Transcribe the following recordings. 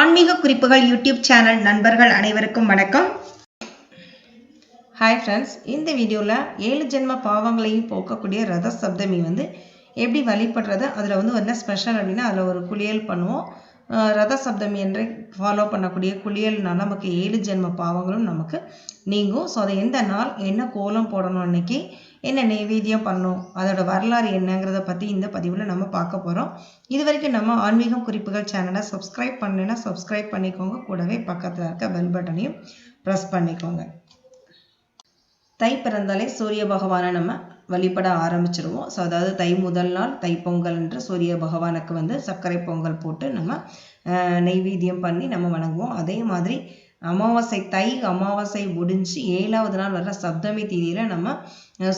ஆன்மீக குறிப்புகள் YouTube channel நண்பர்கள் அனைவருக்கும் வணக்கம். ஹாய் ஃப்ரெண்ட்ஸ் இந்த வீடியோவில் ஏழு ஜென்ம பாவங்களையும் போக்கக்கூடிய ரத சப்தமி வந்து எப்படி வழிபடுறது அதில் வந்து என்ன ஸ்பெஷல் அப்படின்னா அதில் ஒரு குளியல் பண்ணுவோம். ரத சப்தமி என்று ஃபாலோ பண்ணக்கூடிய குளியல்னால நமக்கு ஏழு ஜென்ம பாவங்களும் நமக்கு நீங்கும். ஸோ அதை எந்த நாள்? என்ன கோலம் போடணும் அன்னைக்கு? என்ன நைவேத்தியம் பண்ணணும்? அதோட வரலாறு என்னங்கிறத பற்றி இந்த பதிவில் நம்ம பார்க்க போகிறோம் இது வரைக்கும் நம்ம ஆன்மீகம் குறிப்புகள் சேனலை சப்ஸ்கிரைப் பண்ணலைன்னா சப்ஸ்கிரைப் பண்ணிக்கோங்க. கூடவே பக்கத்தில் இருக்க பெல் பட்டனையும் ப்ரெஸ் பண்ணிக்கோங்க. தை பிறந்தாலே சூரிய பகவானை நம்ம வழிபட ஆரம்பிச்சிருவோம். ஸோ அதாவது தை முதல் நாள் தை என்று சூரிய பகவானுக்கு வந்து சர்க்கரை பொங்கல் போட்டு நம்ம நெய்வேத்தியம் பண்ணி நம்ம வணங்குவோம். அதே மாதிரி அமாவாசை தை அமாவாசை முடிஞ்சு ஏழாவது நாள் வர்ற சப்தமி தேதியில் நம்ம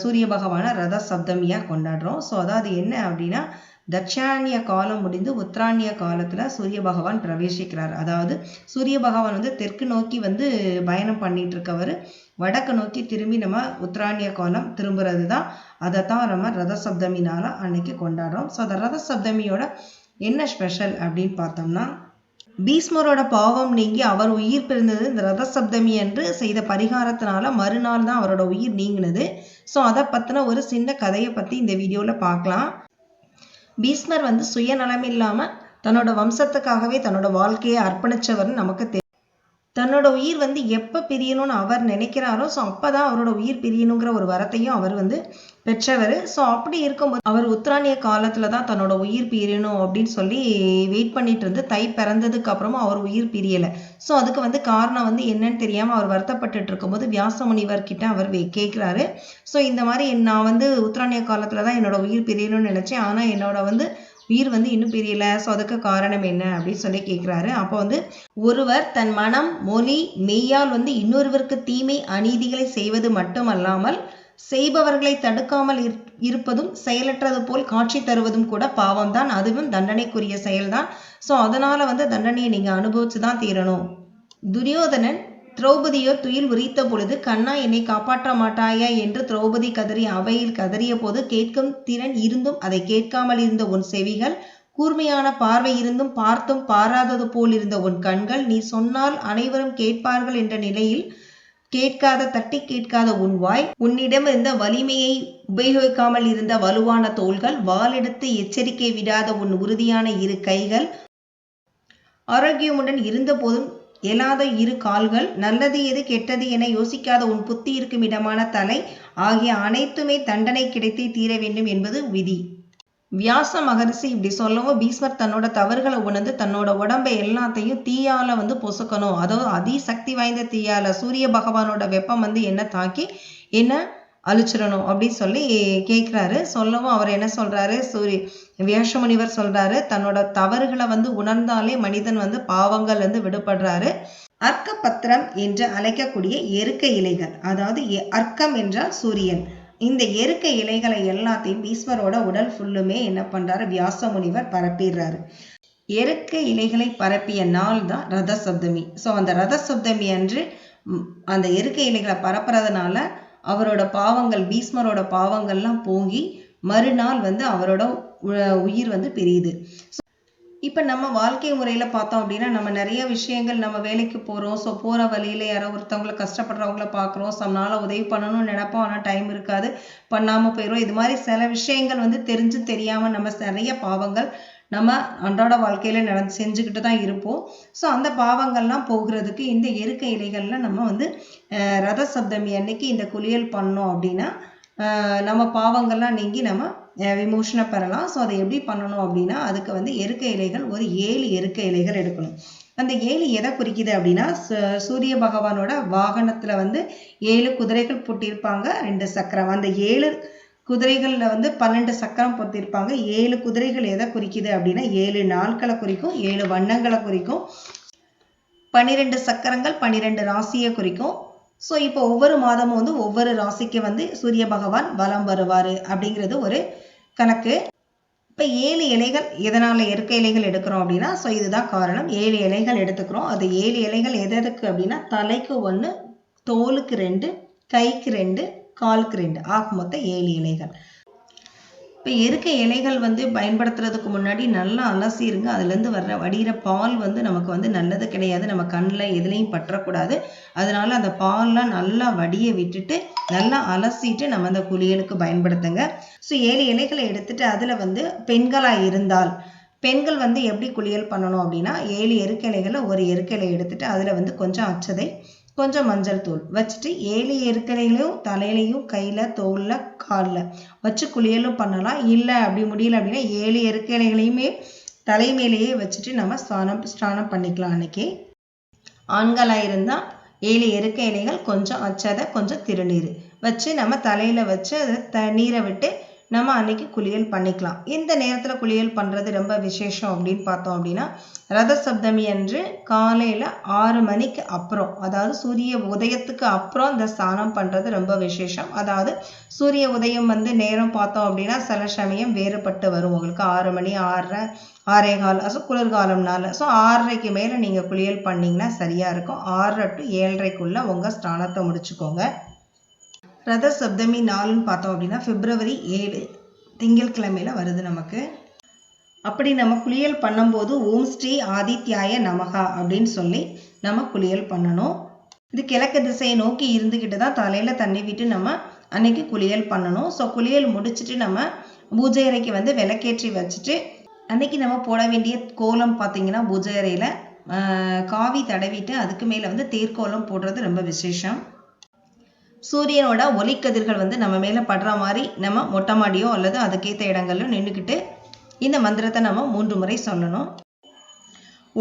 சூரிய பகவானை ரத சப்தமியாக கொண்டாடுறோம். ஸோ அதாவது என்ன அப்படின்னா தட்சாணிய காலம் முடிந்து உத்தராணிய காலத்தில் சூரிய பகவான் பிரவேசிக்கிறார். அதாவது சூரிய பகவான் வந்து தெற்கு நோக்கி வந்து பயணம் பண்ணிட்டு இருக்கவர் வடக்கு நோக்கி திரும்பி நம்ம உத்தராணிய காலம் திரும்புறது தான் அதை தான் நம்ம ரத சப்தமி அன்னைக்கு கொண்டாடுறோம். ஸோ அந்த ரத சப்தமியோட என்ன ஸ்பெஷல் அப்படின்னு பார்த்தோம்னா பீஸ்மரோட பாவம் நீங்கி அவர் உயிர் பிறந்தது இந்த ரத சப்தமி என்று செய்த பரிகாரத்தினால மறுநாள் தான் அவரோட உயிர் நீங்கினது. ஸோ அதை பற்றின ஒரு சின்ன கதையை பற்றி இந்த வீடியோவில் பார்க்கலாம். பீஸ்மர் வந்து சுயநலம் இல்லாமல் தன்னோட வம்சத்துக்காகவே தன்னோட வாழ்க்கையை அர்ப்பணிச்சவர்னு நமக்கு தெரியும் தன்னோட உயிர் வந்து எப்போ பிரியணும்னு அவர் நினைக்கிறாரோ ஸோ அப்போ தான் அவரோட உயிர் பிரியணுங்கிற ஒரு வரத்தையும் அவர் வந்து பெற்றவர். ஸோ அப்படி இருக்கும்போது அவர் உத்தராணிய காலத்தில் தான் தன்னோட உயிர் பிரியணும் அப்படின்னு சொல்லி வெயிட் பண்ணிட்டு இருந்து தை பிறந்ததுக்கு அப்புறமா அவர் உயிர் பிரியலை. ஸோ அதுக்கு வந்து காரணம் வந்து என்னன்னு தெரியாமல் அவர் வருத்தப்பட்டுட்டு இருக்கும்போது வியாச முனிவர் கிட்ட அவர் வே- ஸோ இந்த மாதிரி நான் வந்து உத்தராணிய காலத்தில் தான் என்னோட உயிர் பிரியணும்னு நினச்சேன். ஆனால் என்னோட வந்து உயிர் வந்து இன்னும் பிரியல ஸோ அதுக்கு காரணம் என்ன அப்படின்னு சொல்லி கேட்குறாரு அப்போ வந்து ஒருவர் தன் மனம் மொழி மெய்யால் வந்து இன்னொருவருக்கு தீமை அநீதிகளை செய்வது மட்டுமல்லாமல் செய்பவர்களை தடுக்காமல் இரு- இருப்பதும் செயலற்றது போல் காட்சி தருவதும் கூட பாவம் தான் அதுவும் தண்டனைக்குரிய செயல்தான். ஸோ அதனால வந்து தண்டனையை நீங்கள் அனுபவிச்சு தான் தீரணும். துரியோதனன் திரௌபதியோ துயில் உரித்த பொழுது கண்ணா என்னை காப்பாற்ற மாட்டாயா? என்று திரௌபதி கதறி அவையில் கதறிய போது கேட்கும் திறன் இருந்தும் அதை கேட்காமல் இருந்த உன் செவிகள் கூர்மையான பார்வை இருந்தும் பார்த்தும் பாராதது போல் இருந்த உன் கண்கள் நீ சொன்னால் அனைவரும் கேட்பார்கள் என்ற நிலையில் கேட்காத தட்டி கேட்காத உன் வாய் உன்னிடம் இருந்த வலிமையை உபயோகிக்காமல் இருந்த வலுவான தோள்கள் வாளெடுத்து எச்சரிக்கை விடாத உன் உறுதியான இரு கைகள் ஆரோக்கியமுடன் இருந்தபோதும் இயலாத இரு கால்கள் நல்லது எது கெட்டது என யோசிக்காத உன் புத்தி இருக்கும் இடமான தலை ஆகிய அனைத்துமே தண்டனை கிடைத்தே தீர வேண்டும் என்பது விதி. வியாச மகரிஷி இப்படி சொல்லவும் பீஸ்மர் தன்னோட தவறுகளை உணர்ந்து தன்னோட உடம்பை எல்லாத்தையும் தீயால வந்து பொசுக்கணும். அதாவது அதிசக்தி வாய்ந்த தீயால சூரிய பகவானோட வெப்பம் வந்து என்ன தாக்கி என்ன அழிச்சிடணும் அப்படின்னு சொல்லி கேட்குறாரு சொல்லவும் அவர் என்ன சொல்கிறாரு சூரிய வியாசமுனிவர் சொல்றாரு தன்னோட தவறுகளை வந்து உணர்ந்தாலே மனிதன் வந்து பாவங்கள் வந்து விடுபடுறாரு. அர்க்கபத்திரம் என்று அழைக்கக்கூடிய எருக்க இலைகள் அதாவது எ- அர்க்கம் என்றால் சூரியன். இந்த எருக்க இலைகளை எல்லாத்தையும் ஈஸ்வரோட உடல் ஃபுல்லுமே என்ன பண்றாரு? வியாச முனிவர் பரப்பிடுறாரு. எருக்க இலைகளை பரப்பிய நாள் தான் ரத சப்தமி ஸோ அந்த ரத சப்தமி அன்று அந்த எருக்க இலைகளை பரப்புறதுனால அவரோட பாவங்கள் பீஸ்மரோட பாவங்கள்லாம் போங்கி மறுநாள் வந்து அவரோட உயிர் வந்து பிரியுது. இப்போ நம்ம வாழ்க்கை முறையில் பார்த்தோம் அப்படின்னா நம்ம நிறைய விஷயங்கள் நம்ம வேலைக்கு போகிறோம் ஸோ போகிற வழியில் யாரோ ஒருத்தவங்களை கஷ்டப்படுறவங்கள பார்க்குறோம். சம் நம்மளால் உதவி பண்ணணும்னு நினைப்போம். ஆனால் டைம் இருக்காது. பண்ணாமல் போயிடும் இது மாதிரி சில விஷயங்கள் வந்து தெரிஞ்சு தெரியாமல் நம்ம நிறைய பாவங்கள் நம்ம அன்றாட வாழ்க்கையில் நடந்து செஞ்சுக்கிட்டு தான் இருப்போம். ஸோ அந்த பாவங்கள்லாம் போகிறதுக்கு இந்த எருக்க இலைகள்ல நம்ம வந்து ரத சப்தமி அன்னைக்கு இந்த குளியல் பண்ணோம் அப்படின்னா நம்ம பாவங்கள்லாம் நீங்கி நம்ம விமோஷனை பெறலாம். ஸோ அதை எப்படி பண்ணணும் அப்படின்னா அதுக்கு வந்து எருக்க இலைகள் ஒரு ஏழு எருக்க இலைகள் எடுக்கணும். அந்த ஏழு எதை குறிக்குது அப்படின்னா சூரிய பகவானோட வாகனத்தில் வந்து ஏழு குதிரைகள் பூட்டியிருப்பாங்க ரெண்டு சக்கரம். அந்த ஏழு குதிரைகளில் வந்து பன்னெண்டு சக்கரம் பொறுத்திருப்பாங்க ஏழு குதிரைகள் எதை குறிக்குது அப்படின்னா ஏழு நாட்களை குறிக்கும் ஏழு வண்ணங்களை குறிக்கும். பன்னிரெண்டு சக்கரங்கள் பன்னிரெண்டு ராசியை குறிக்கும். ஸோ இப்போ ஒவ்வொரு மாதமும் வந்து ஒவ்வொரு ராசிக்கு வந்து சூரிய பகவான் வலம் வருவார் அப்படிங்கிறது ஒரு கணக்கு. இப்போ ஏழு இலைகள் எதனால் இருக்க இலைகள் எடுக்கிறோம் அப்படின்னா ஸோ இதுதான் காரணம். ஏழு இலைகள் எடுத்துக்கிறோம். அது ஏழு இலைகள் எது எதுக்கு அப்படின்னா தலைக்கு ஒன்று தோலுக்கு ரெண்டு கைக்கு ரெண்டு கால் கிரிண்ட் ஆக மொத்தம் ஏழு இலைகள். இப்போ இருக்க இலைகள் வந்து பயன்படுத்துறதுக்கு முன்னாடி நல்லா அலசிருங்க. அதுலேருந்து வர்ற வடிகிற பால் வந்து நமக்கு வந்து நல்லது கிடையாது. நம்ம கண்ணில் எதுலேயும் பற்றக்கூடாது. அதனால அந்த பால்லாம் நல்லா வடிய விட்டுட்டு நல்லா அலசிட்டு நம்ம அந்த குளியலுக்கு பயன்படுத்துங்க. ஸோ ஏழு இலைகளை எடுத்துட்டு அதில் வந்து பெண்களாக இருந்தால் பெண்கள் வந்து எப்படி குளியல் பண்ணணும் அப்படின்னா ஏழு எருக்கிளைகளை ஒரு எருக்கிளை எடுத்துட்டு அதில் வந்து கொஞ்சம் அச்சதை கொஞ்சம் மஞ்சள் தூள் வச்சுட்டு ஏழு எருக்கலைகளையும் தலையிலையும் கையில் தோலில் காலில் வச்சு குளியலும் பண்ணலாம். இல்லை அப்படி முடியல அப்படின்னா ஏழு எருக்கலைகளையுமே தலை மேலேயே வச்சுட்டு நம்ம ஸ்நானம் ஸ்நானம் பண்ணிக்கலாம் அன்னைக்கு. ஆண்களாக இருந்தால் ஏழு எருக்க இலைகள் கொஞ்சம் அச்சதை கொஞ்சம் திருநீர் வச்சு நம்ம தலையில் வச்சு அதை தண்ணீரை விட்டு நம்ம அன்னைக்கு குளியல் பண்ணிக்கலாம். இந்த நேரத்தில் குளியல் பண்ணுறது ரொம்ப விசேஷம் அப்படின்னு பார்த்தோம் அப்படின்னா ரத சப்தமி அன்று காலையில் ஆறு மணிக்கு அப்புறம் அதாவது சூரிய உதயத்துக்கு அப்புறம் இந்த ஸ்நானம் பண்ணுறது ரொம்ப விசேஷம். அதாவது சூரிய உதயம் வந்து நேரம் பார்த்தோம் அப்படின்னா சில சமயம் வேறுபட்டு வரும். உங்களுக்கு ஆறு மணி ஆறரை ஆறே கால் ஸோ குளிர்காலம்னால ஸோ ஆறரைக்கு மேலே நீங்கள் குளியல் பண்ணிங்கன்னா சரியாக இருக்கும். ஆறரை டு ஏழரைக்குள்ளே உங்கள் ஸ்நானத்தை முடிச்சுக்கோங்க. ரத சப்தமி நாள்னு பார்த்தோம் அப்படின்னா பிப்ரவரி ஏழு திங்கட்கிழமையில் வருது நமக்கு. அப்படி நம்ம குளியல் பண்ணும்போது ஓம் ஸ்ரீ ஆதித்யாய நமகா அப்படின்னு சொல்லி நம்ம குளியல் பண்ணணும். இது கிழக்கு திசையை நோக்கி இருந்துக்கிட்டு தான் தலையில் தண்ணி விட்டு நம்ம அன்னைக்கு குளியல் பண்ணணும். ஸோ குளியல் முடிச்சுட்டு நம்ம பூஜை அறைக்கு வந்து விளக்கேற்றி வச்சுட்டு அன்னைக்கு நம்ம போட வேண்டிய கோலம் பார்த்தீங்கன்னா பூஜை அறையில் காவி தடவிட்டு அதுக்கு மேலே வந்து தேர்க்கோலம் போடுறது ரொம்ப விசேஷம். சூரியனோட ஒளிக்கதிர்கள் வந்து நம்ம மேலே படுற மாதிரி நம்ம மொட்டை மாடியோ அல்லது அதுக்கேற்ற இடங்கள்ல நின்றுக்கிட்டு இந்த மந்திரத்தை நம்ம மூன்று முறை சொல்லணும்.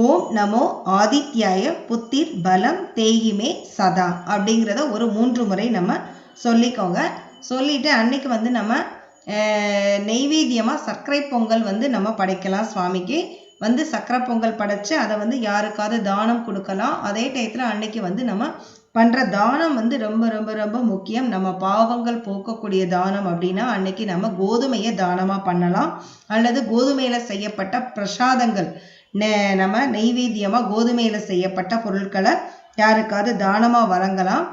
ஓம் நமோ ஆதித்யாய புத்திர் பலம் தேகிமே சதா அப்படிங்கிறத ஒரு மூன்று முறை நம்ம சொல்லிக்கோங்க. சொல்லிட்டு அன்னைக்கு வந்து நம்ம நெய்வேத்தியமாக சர்க்கரை பொங்கல் வந்து நம்ம படைக்கலாம் சுவாமிக்கு. வந்து சக்கரை பொங்கல் படைச்சு அதை வந்து யாருக்காவது தானம் கொடுக்கலாம். அதே டயத்தில் அன்னைக்கு வந்து நம்ம பண்ணுற தானம் வந்து ரொம்ப ரொம்ப ரொம்ப முக்கியம். நம்ம பாவங்கள் போக்கக்கூடிய தானம் அப்படின்னா அன்னைக்கு நம்ம கோதுமையை தானமாக பண்ணலாம். அல்லது கோதுமையில் செய்யப்பட்ட பிரசாதங்கள். நம்ம நெய்வேத்தியமாக கோதுமையில் செய்யப்பட்ட பொருட்களை யாருக்காவது தானமாக வழங்கலாம்.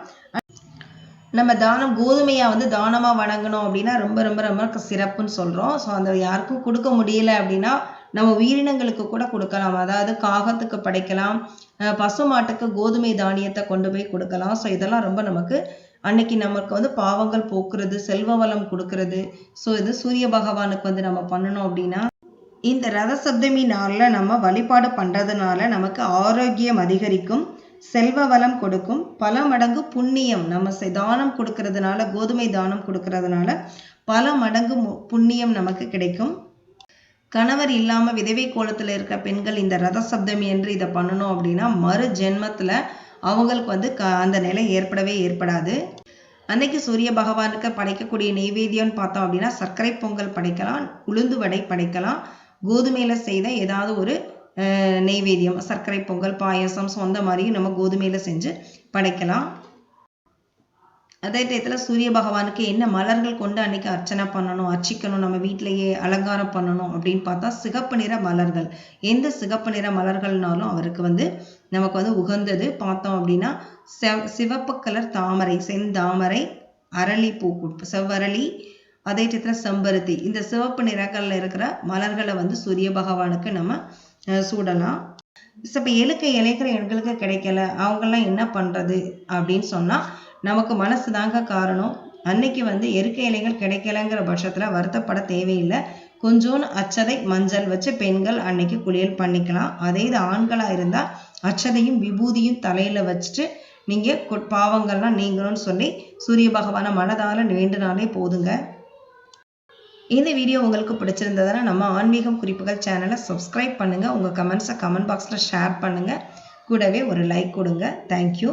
நம்ம தானம் கோதுமையாக வந்து தானமாக வணங்கணும் அப்படின்னா ரொம்ப ரொம்ப ரொம்ப சிறப்புன்னு சொல்கிறோம் ஸோ அந்த யாருக்கும் கொடுக்க முடியல அப்படின்னா நம்ம உயிரினங்களுக்கு கூட கொடுக்கலாம். அதாவது காகத்துக்கு படைக்கலாம். பசு மாட்டுக்கு கோதுமை தானியத்தை கொண்டு போய் கொடுக்கலாம். ஸோ இதெல்லாம் ரொம்ப நமக்கு அன்னைக்கு நமக்கு வந்து பாவங்கள் போக்குறது செல்வ வளம் கொடுக்கறது. ஸோ இது சூரிய பகவானுக்கு வந்து நம்ம பண்ணணும் அப்படின்னா இந்த ரத சப்தமி நாளில் நம்ம வழிபாடு பண்ணுறதுனால நமக்கு ஆரோக்கியம் அதிகரிக்கும் செல்வ வளம் கொடுக்கும். பல மடங்கு புண்ணியம் நம்ம தானம் கொடுக்கறதுனால கோதுமை தானம் கொடுக்கறதுனால பல மடங்கு புண்ணியம் நமக்கு கிடைக்கும். கணவர் இல்லாமல் விதவை கோலத்தில் இருக்க பெண்கள் இந்த ரத சப்தமி என்று இதை பண்ணணும் அப்படின்னா மறு ஜென்மத்தில் அவங்களுக்கு வந்து க அந்த நிலை ஏற்படவே ஏற்படாது. அன்னைக்கு சூரிய பகவானுக்கு படைக்கக்கூடிய நெய்வேத்தியம்னு பார்த்தோம் அப்படின்னா சர்க்கரை பொங்கல் படைக்கலாம் உளுந்து வடை படைக்கலாம் கோதுமையில் செய்த ஏதாவது ஒரு நெய்வேத்தியம் சர்க்கரை பொங்கல் பாயசம் சொந்த மாதிரியும் நம்ம கோதுமையில் செஞ்சு படைக்கலாம். அதே டயத்தில் சூரிய பகவானுக்கு என்ன மலர்கள் கொண்டு அன்னைக்கு அர்ச்சனை பண்ணணும் அர்ச்சிக்கணும் நம்ம வீட்டிலேயே அலங்காரம் பண்ணணும் அப்படின்னு பார்த்தா சிகப்பு நிற மலர்கள். எந்த சிகப்பு நிற மலர்கள்னாலும் அவருக்கு வந்து நமக்கு வந்து உகந்தது. பார்த்தோம் அப்படின்னா செவ் சிவப்பு கலர் தாமரை செந்தாமரை அரளிப்பூ செவ்வரளி அதே டயத்தில் செம்பருத்தி. இந்த சிவப்பு நிறங்களில் இருக்கிற மலர்களை வந்து சூரிய பகவானுக்கு நம்ம சூடலாம். இப்போ எழுக்க இலைக்கிற எண்களுக்கு கிடைக்கல. அவங்கெல்லாம் என்ன பண்ணுறது அப்படின்னு சொன்னால் நமக்கு மனசு தாங்க காரணம். அன்னைக்கு வந்து எருக்க இலைகள் கிடைக்கலங்கிற பட்சத்தில் வருத்தப்பட தேவையில்லை. கொஞ்சோன்னு அச்சதை மஞ்சள் வச்சு பெண்கள் அன்னைக்கு குளியல் பண்ணிக்கலாம். அதே இது ஆண்களாக இருந்தால் அச்சதையும் விபூதியும் தலையில் வச்சுட்டு நீங்கள் பாவங்கள்லாம் நீங்கணும்னு சொல்லி சூரிய பகவானை மனதால் வேண்டுனாலே போதுங்க. இந்த வீடியோ உங்களுக்கு பிடிச்சிருந்ததுன்னா நம்ம ஆன்மீகம் குறிப்புகள் சேனலை சப்ஸ்கிரைப் பண்ணுங்கள் உங்கள் கமெண்ட்ஸை கமெண்ட் பாக்ஸில் ஷேர் பண்ணுங்கள் கூடவே ஒரு லைக் கொடுங்க. தேங்க்யூ